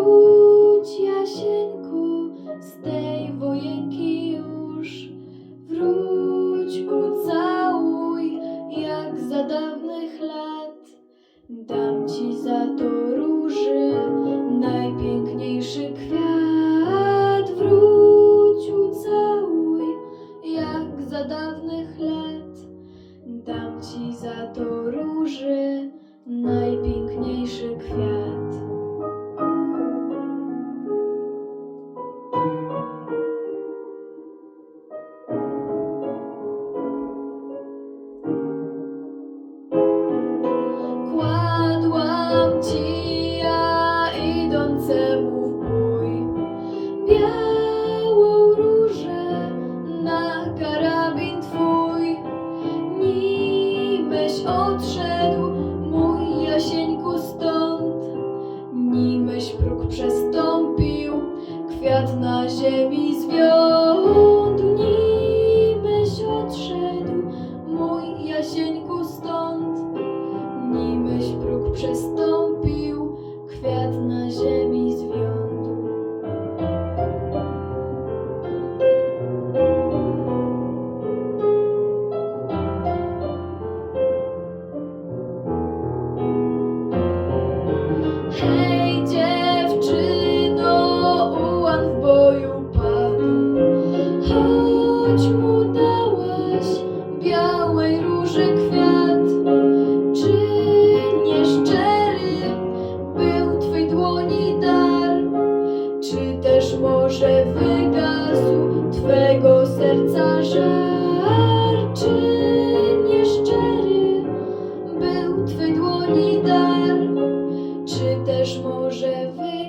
Wróć, Jasieńku, z tej wojenki już. Wróć, ucałuj, jak za dawnych lat. Dam ci za to róży, najpiękniejszy kwiat. Wróć, ucałuj, jak za dawnych lat. Dam ci za to róży, najpiękniejszy kwiat. Odszedł, mój Jasieńku stąd, nimeś próg przestąpił, kwiat na ziemi zwiąd. Nimeś odszedł, mój Jasieńku stąd, nimeś próg przestąpił, kwiat na ziemi zwiąd. choć mu białej róży kwiat. Czy nieszczery był twej dłoni dar? Czy też może wygasł twego serca żar? Czy nieszczery był twej dłoni dar? Czy też może wygasł